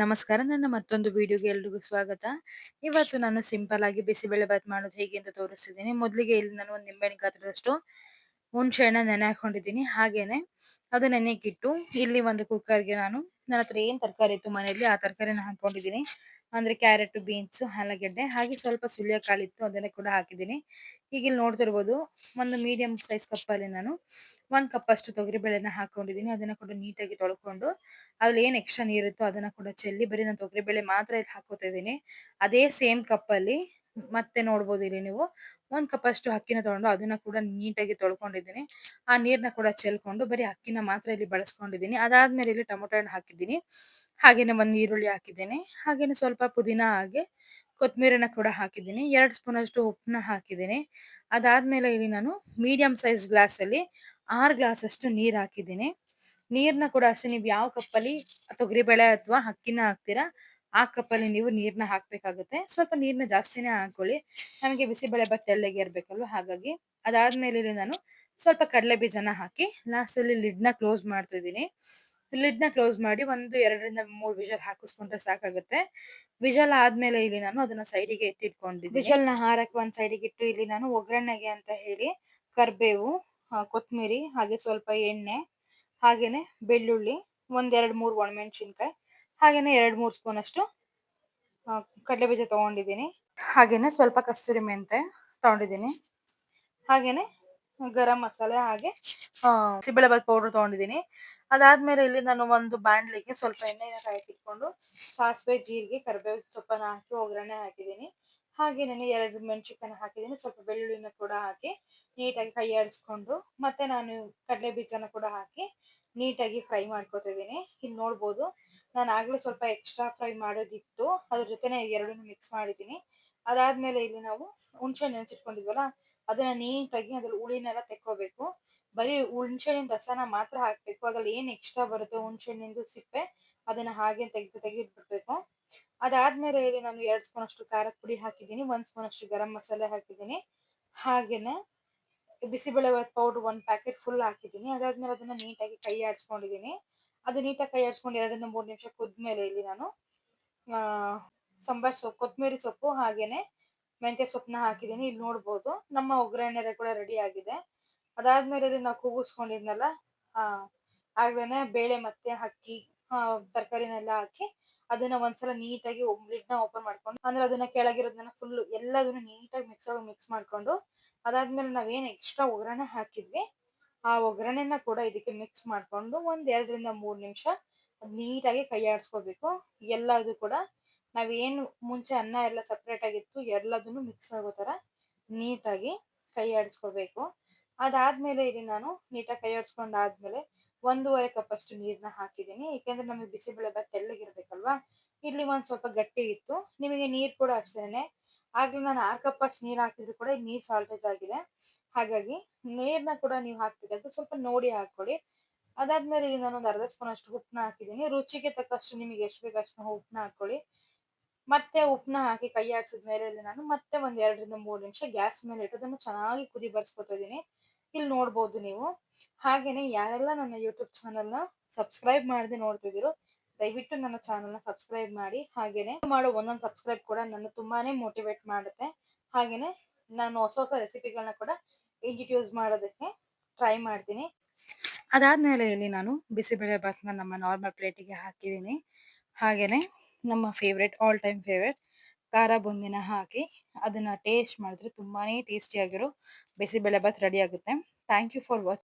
ನಮಸ್ಕಾರ. ನನ್ನ ಮತ್ತೊಂದು ವಿಡಿಯೋಗೆ ಎಲ್ರಿಗೂ ಸ್ವಾಗತ. ಇವತ್ತು ನಾನು ಸಿಂಪಲ್ ಆಗಿ ಬಿಸಿಬೇಳೆ ಬಾತ್ ಮಾಡೋದು ಹೇಗೆ ಅಂತ ತೋರಿಸ್ತಿದ್ದೀನಿ. ಮೊದಲಿಗೆ ಇಲ್ಲಿ ನಾನು ಒಂದು ನಿಂಬೆಹಣ್ಣು ಗಾತ್ರದಷ್ಟು ಹುಣಸೆ ಹಣ್ಣ ನೆನೆ ಹಾಕೊಂಡಿದ್ದೀನಿ. ಹಾಗೇನೆ ಅದು ನೆನೆಗಿಟ್ಟು ಇಲ್ಲಿ ಒಂದು ಕುಕ್ಕರ್ಗೆ ನಾನು ನನ್ನ ಹತ್ರ ಏನ್ ತರಕಾರಿ ಇತ್ತು ಮನೆಯಲ್ಲಿ, ಆ ತರಕಾರಿನ ಹಾಕೊಂಡಿದ್ದೀನಿ. ಅಂದ್ರೆ ಕ್ಯಾರೆಟ್, ಬೀನ್ಸ್ ಆಲೂಗಡ್ಡೆ ಹಾಗೆ ಸ್ವಲ್ಪ ಸುಳ್ಯ ಕಾಳಿತ್ತು ಅದನ್ನ ಕೂಡ ಹಾಕಿದ್ದೀನಿ. ಈಗ ಇಲ್ಲಿ ನೋಡ್ತಿರ್ಬೋದು, ಒಂದು ಮೀಡಿಯಂ ಸೈಜ್ ಕಪ್ ಅಲ್ಲಿ ನಾನು ಒಂದ್ ಕಪ್ ಅಷ್ಟು ತೊಗರಿ ಬೇಳೆನ ಹಾಕೊಂಡಿದ್ದೀನಿ. ಅದನ್ನ ಕೂಡ ನೀಟಾಗಿ ತೊಳ್ಕೊಂಡು, ಅದ್ರಲ್ಲಿ ಏನ್ ಎಕ್ಸ್ಟ್ರಾ ನೀರಿತ್ತು ಅದನ್ನ ಕೂಡ ಚೆಲ್ಲಿ, ಬರೀ ನಾನು ತೊಗರಿ ಬೇಳೆ ಮಾತ್ರ ಇಲ್ಲಿ ಹಾಕೋತಾ ಇದ್ದೀನಿ. ಅದೇ ಸೇಮ್ ಕಪ್ ಅಲ್ಲಿ ಮತ್ತೆ ನೋಡ್ಬೋದು ಇಲ್ಲಿ ನೀವು. ಒಂದ್ ಕಪ್ ಅಷ್ಟು ಅಕ್ಕಿನ ತಗೊಂಡು ಅದನ್ನ ಕೂಡ ನೀಟಾಗಿ ತೊಳ್ಕೊಂಡಿದ್ದೀನಿ. ಆ ನೀರ್ನ ಕೂಡ ಚೆಲ್ಕೊಂಡು ಬರೀ ಅಕ್ಕಿನ ಮಾತ್ರ ಇಲ್ಲಿ ಬಳಸ್ಕೊಂಡಿದ್ದೀನಿ. ಅದಾದ್ಮೇಲೆ ಇಲ್ಲಿ ಟೊಮೊಟೊ ಹಣ್ಣು ಹಾಕಿದ್ದೀನಿ. ಹಾಗೇನೆ ಒಂದು ಈರುಳ್ಳಿ ಹಾಕಿದ್ದೀನಿ. ಹಾಗೇನೆ ಸ್ವಲ್ಪ ಪುದೀನ ಹಾಗೆ ಕೊತ್ತಂಬರಿನ ಕೂಡ ಹಾಕಿದ್ದೀನಿ. ಎರಡು ಸ್ಪೂನ್ ಅಷ್ಟು ಉಪ್ಪನ್ನ ಹಾಕಿದ್ದೀನಿ. ಅದಾದ್ಮೇಲೆ ಇಲ್ಲಿ ನಾನು ಮೀಡಿಯಂ ಸೈಜ್ ಗ್ಲಾಸ್ ಅಲ್ಲಿ ಆರು ಗ್ಲಾಸ್ ಅಷ್ಟು ನೀರ್ ಹಾಕಿದ್ದೀನಿ. ನೀರ್ನ ಕೂಡ ಅಷ್ಟೇ ನೀವು ಯಾವ ಕಪ್ಪಲ್ಲಿ ತೊಗರಿಬೇಳೆ ಅಥವಾ ಅಕ್ಕಿನ ಹಾಕ್ತೀರಾ ಆ ಕಪ್ಪಲ್ಲಿ ನೀವು ನೀರನ್ನ ಹಾಕ್ಬೇಕಾಗುತ್ತೆ. ಸ್ವಲ್ಪ ನೀರ್ನ ಜಾಸ್ತಿನೇ ಹಾಕೊಳ್ಳಿ. ನಮಗೆ ಬಿಸಿಬೇಳೆ ಬಾತ್ ತೆಳ್ಳಗೆ ಇರ್ಬೇಕಲ್ವ ಹಾಗಾಗಿ ಅದಾದ್ಮೇಲೆ ನಾನು ಸ್ವಲ್ಪ ಕಡಲೆ ಬೀಜನ ಹಾಕಿ ಲಾಸ್ಟ್ ಅಲ್ಲಿ ಲಿಡ್ನ ಕ್ಲೋಸ್ ಮಾಡ್ತಿದ್ದೀನಿ. ಲಿಡ್ನ ಕ್ಲೋಸ್ ಮಾಡಿ ಒಂದು ಎರಡರಿಂದ ಮೂರು ವಿಷಲ್ ಹಾಕಿಸ್ಕೊಂಡ್ರೆ ಸಾಕಾಗುತ್ತೆ. ವಿಷಲ್ ಆದ್ಮೇಲೆ ಇಲ್ಲಿ ನಾನು ಅದನ್ನ ಸೈಡಿಗೆ ಎತ್ತಿಟ್ಕೊಂಡಿದ್ದೆ ವಿಜಲ್ನ ಹಾರಕ್ಕೆ ಒಂದ್ ಸೈಡಿಗೆ ಇಟ್ಟು ಇಲ್ಲಿ ನಾನು ಒಗ್ಗರಣೆಗೆ ಅಂತ ಹೇಳಿ ಕರ್ಬೇವು ಕೊತ್ತಂಬರಿ ಹಾಗೆ ಸ್ವಲ್ಪ ಎಣ್ಣೆ ಹಾಗೇನೆ ಬೆಳ್ಳುಳ್ಳಿ, ಒಂದೆರಡು ಮೂರು ಒಣಮೆಣಸಿನ್ಕಾಯಿ ಹಾಗೇನೆ ಎರಡು ಮೂರು ಸ್ಪೂನ್ ಅಷ್ಟು ಕಡಲೆ ಬೀಜ ತಗೊಂಡಿದ್ದೀನಿ. ಹಾಗೇನೆ ಸ್ವಲ್ಪ ಕಸ್ತೂರಿ ಮೆಂತೆ ತಗೊಂಡಿದ್ದೀನಿ. ಹಾಗೇನೆ ಗರಂ ಮಸಾಲೆ ಹಾಗೆ ಸಿಬ್ಬಳೆಬಾತ್ ಪೌಡರ್ ತಗೊಂಡಿದ್ದೀನಿ. ಅದಾದ್ಮೇಲೆ ಇಲ್ಲಿ ನಾನು ಒಂದು ಬಾಂಡ್ಲಿಗೆ ಸ್ವಲ್ಪ ಎಣ್ಣೆನ ಕಾಯ್ತಿಟ್ಕೊಂಡು ಸಾಸಿವೆ, ಜೀರಿಗೆ ಕರಿಬೇವು ಸೊಪ್ಪನ್ನ ಹಾಕಿ ಒಗ್ಗರಣೆ ಹಾಕಿದ್ದೀನಿ. ಹಾಗೆ ನಾನು ಎರಡು ಮೆಣಸಿನ ಹಾಕಿದ್ದೀನಿ. ಸ್ವಲ್ಪ ಬೆಳ್ಳುಳ್ಳಿನ ಕೂಡ ಹಾಕಿ ನೀಟಾಗಿ ಕೈ ಆಡಿಸ್ಕೊಂಡು, ಮತ್ತೆ ನಾನು ಕಡಲೆ ಬೀಜನ ಕೂಡ ಹಾಕಿ ನೀಟಾಗಿ ಫ್ರೈ ಮಾಡ್ಕೊತಿದ್ದೀನಿ. ಇಲ್ಲಿ ನೋಡ್ಬೋದು. ನಾನು ಆಗ್ಲೇ ಸ್ವಲ್ಪ ಎಕ್ಸ್ಟ್ರಾ ಫ್ರೈ ಮಾಡೋದಿತ್ತು. ಅದ್ರ ಜೊತೆನೆ ಎರಡನ್ನೂ ಮಿಕ್ಸ್ ಮಾಡಿದ್ದೀನಿ. ಅದಾದ್ಮೇಲೆ ಇಲ್ಲಿ ನಾವು ಹುಣಸೆ ನೆನೆಸಿಟ್ಕೊಂಡಿದ್ವಲ್ಲ, ಅದನ್ನ ನೀಟಾಗಿ ಅದ್ರಲ್ಲಿ ಹುಳಿನೆಲ್ಲ ತೆಕ್ಕೋಬೇಕು. ಬರೀ ಹುಣ್ಸೆಣ್ಣಿನ ರಸನ ಮಾತ್ರ ಹಾಕ್ಬೇಕು. ಅದ್ರಲ್ಲಿ ಏನ್ ಎಕ್ಸ್ಟ್ರಾ ಬರುತ್ತೆ ಹುಣ್ಸೆಣ್ಣಿಂದು ಸಿಪ್ಪೆ, ಅದನ್ನ ಹಾಗೆ ತೆಗೆದು ತೆಗೆದ್ಬಿಡ್ಬೇಕು. ಅದಾದ್ಮೇಲೆ ಇಲ್ಲಿ ನಾನು ಎರಡು ಸ್ಪೂನ್ ಅಷ್ಟು ಖಾರದ ಪುಡಿ ಹಾಕಿದ್ದೀನಿ. ಒಂದ್ ಸ್ಪೂನ್ ಅಷ್ಟು ಗರಂ ಮಸಾಲೆ ಹಾಕಿದ್ದೀನಿ. ಹಾಗೇನೆ ಬಿಸಿಬೇಳೆ ಪೌಡರ್ ಒಂದ್ ಪ್ಯಾಕೆಟ್ ಫುಲ್ ಹಾಕಿದ್ದೀನಿ. ಅದಾದ್ಮೇಲೆ ಅದನ್ನ ನೀಟಾಗಿ ಕೈ ಆಡಿಸ್ಕೊಂಡಿದ್ದೀನಿ ಅದು ನೀಟಾಗಿ ಕೈ ಆಡಿಸ್ಕೊಂಡು ಎರಡರಿಂದ ಮೂರು ನಿಮಿಷ ಕುದ್ಮೇಲೆ ಇಲ್ಲಿ ನಾನು ಸಂಬಾರ್ ಸೊಪ್ಪು, ಕೊತ್ತಂಬರಿ ಸೊಪ್ಪು ಹಾಗೇನೆ ಮೆಂತ್ಯ ಸೊಪ್ಪನ್ನ ಹಾಕಿದ್ದೀನಿ. ಇಲ್ಲಿ ನೋಡ್ಬೋದು ನಮ್ಮ ಒಗ್ಗರಣೆ ಕೂಡ ರೆಡಿ ಆಗಿದೆ. ಅದಾದ್ಮೇಲೆ ಇಲ್ಲಿ ನಾವು ಕೂಗಿಸ್ಕೊಂಡಿದ್ನಲ್ಲ ಆಗ್ಲೇನೆ ಬೇಳೆ ಮತ್ತೆ ಅಕ್ಕಿ ತರಕಾರಿನೆಲ್ಲ ಹಾಕಿ ಅದನ್ನ ಒಂದ್ಸಲ ನೀಟಾಗಿ ಲಿಡ್ನ ಓಪನ್ ಮಾಡ್ಕೊಂಡು, ಅಂದ್ರೆ ಅದನ್ನ ಕೆಳಗಿರೋದನ್ನ ಫುಲ್ ಎಲ್ಲದನ್ನು ನೀಟಾಗಿ ಮಿಕ್ಸ್ ಆಗಿ ಮಿಕ್ಸ್ ಮಾಡ್ಕೊಂಡು, ಅದಾದ್ಮೇಲೆ ನಾವೇನು ಎಕ್ಸ್ಟ್ರಾ ಒಗ್ಗರಣೆ ಹಾಕಿದ್ವಿ. ಆ ಒಗ್ಗರಣೆನ ಕೂಡ ಇದಕ್ಕೆ ಮಿಕ್ಸ್ ಮಾಡ್ಕೊಂಡು ಒಂದ್ ಎರಡರಿಂದ ಮೂರ್ ನಿಮಿಷ ನೀಟಾಗಿ ಕೈ ಆಡಿಸ್ಕೋಬೇಕು ಎಲ್ಲದು ಕೂಡ ನಾವೇನು ಮುಂಚೆ ಅನ್ನ ಎಲ್ಲ ಸಪ್ರೇಟ್ ಆಗಿತ್ತು ಎಲ್ಲದನ್ನು ಮಿಕ್ಸ್ ಆಗೋ ಥರ ನೀಟಾಗಿ ಕೈ ಆಡಿಸ್ಕೋಬೇಕು ಅದಾದ್ಮೇಲೆ ಇಲ್ಲಿ ನಾನು ನೀಟಾಗಿ ಕೈ ಆಡಿಸ್ಕೊಂಡಾದ್ಮೇಲೆ ಒಂದೂವರೆ ಕಪ್ ಅಷ್ಟು ನೀರ್ನ ಹಾಕಿದ್ದೀನಿ. ಯಾಕೆಂದ್ರೆ ನಮಗೆ ಬಿಸಿಬೇಳೆ ಬಾತ್ ತೆಳ್ಳಗಿರ್ಬೇಕಲ್ವಾ? ಇಲ್ಲಿ ಒಂದು ಸ್ವಲ್ಪ ಗಟ್ಟಿ ಇತ್ತು. ನಿಮಗೆ ನೀರು ಕೂಡ ಅಷ್ಟೇನೆ. ಆಗ್ಲೇ ನಾನು ಆರ್ ಕಪ್ ಅಷ್ಟು ನೀರ್ ಹಾಕಿದ್ರು ಕೂಡ ನೀರು ಸಾಲ್ಟೇಜ್ ಆಗಿದೆ. ಹಾಗಾಗಿ ನೀರ್ನ ಕೂಡ ನೀವು ಹಾಕ್ತಿದ್ರೆ ಸ್ವಲ್ಪ ನೋಡಿ ಹಾಕೊಳ್ಳಿ ಅದಾದ್ಮೇಲೆ ಇಲ್ಲಿ ನಾನು ಒಂದು ಅರ್ಧ ಸ್ಪೂನ್ ಅಷ್ಟು ಉಪ್ಪನ್ನ ಹಾಕಿದ್ದೀನಿ. ರುಚಿಗೆ ತಕ್ಕಷ್ಟು ನಿಮಗೆ ಎಷ್ಟು ಬೇಕು ಅಷ್ಟು ಉಪ್ಪನ್ನ ಹಾಕೊಳ್ಳಿ ಮತ್ತೆ ಉಪ್ಪನ್ನ ಹಾಕಿ ಕೈ ಆಡಿಸಿದ ಮೇಲೆ ನಾನು ಮತ್ತೆ ಒಂದ್ ಎರಡರಿಂದ ಮೂರು ನಿಮಿಷ ಗ್ಯಾಸ್ ಮೇಲೆ ಇಟ್ಟು ಅದನ್ನು ಚೆನ್ನಾಗಿ ಕುದಿ ಬರ್ಸ್ಕೊತಾ ಇದೀನಿ ಇಲ್ಲಿ ನೋಡ್ಬೋದು ನೀವು. ಹಾಗೇನೆ ಯಾರೆಲ್ಲ ನನ್ನ ಯೂಟ್ಯೂಬ್ ಚಾನಲ್ನ ಸಬ್ಸ್ಕ್ರೈಬ್ ಮಾಡದೆ ನೋಡ್ತಿದ್ದೀರೋ, ದಯವಿಟ್ಟು ನನ್ನ ಚಾನಲ್ನ ಸಬ್ಸ್ಕ್ರೈಬ್ ಮಾಡಿ. ಹಾಗೇನೆ ಮಾಡೋ ಒಂದೊಂದು ಸಬ್ಸ್ಕ್ರೈಬ್ ಕೂಡ ನನ್ನ ತುಂಬಾನೇ ಮೋಟಿವೇಟ್ ಮಾಡುತ್ತೆ. ಹಾಗೇನೆ ನಾನು ಹೊಸ ಹೊಸ ರೆಸಿಪಿಗಳನ್ನ ಕೂಡ ಇಂಟ್ರಡ್ಯೂಸ್ ಮಾಡೋದಕ್ಕೆ ಟ್ರೈ ಮಾಡ್ತೀನಿ. ಅದಾದ್ಮೇಲೆ ಇಲ್ಲಿ ನಾನು ಬಿಸಿಬೇಳೆ ಬಾತ್ನ ನಮ್ಮ ನಾರ್ಮಲ್ ಪ್ಲೇಟಿಗೆ ಹಾಕಿದ್ದೀನಿ. ಹಾಗೇನೆ ನಮ್ಮ ಫೇವ್ರೆಟ್ ಆಲ್ ಟೈಮ್ ಫೇವ್ರೆಟ್ ಖಾರ ಬುಂದಿನ ಹಾಕಿ ಅದನ್ನ ಟೇಸ್ಟ್ ಮಾಡಿದ್ರೆ ತುಂಬಾನೇ ಟೇಸ್ಟಿ ಆಗಿರೋ ಬಿಸಿಬೇಳೆ ಭಾತ್ ರೆಡಿ ಆಗುತ್ತೆ. Thank you for watch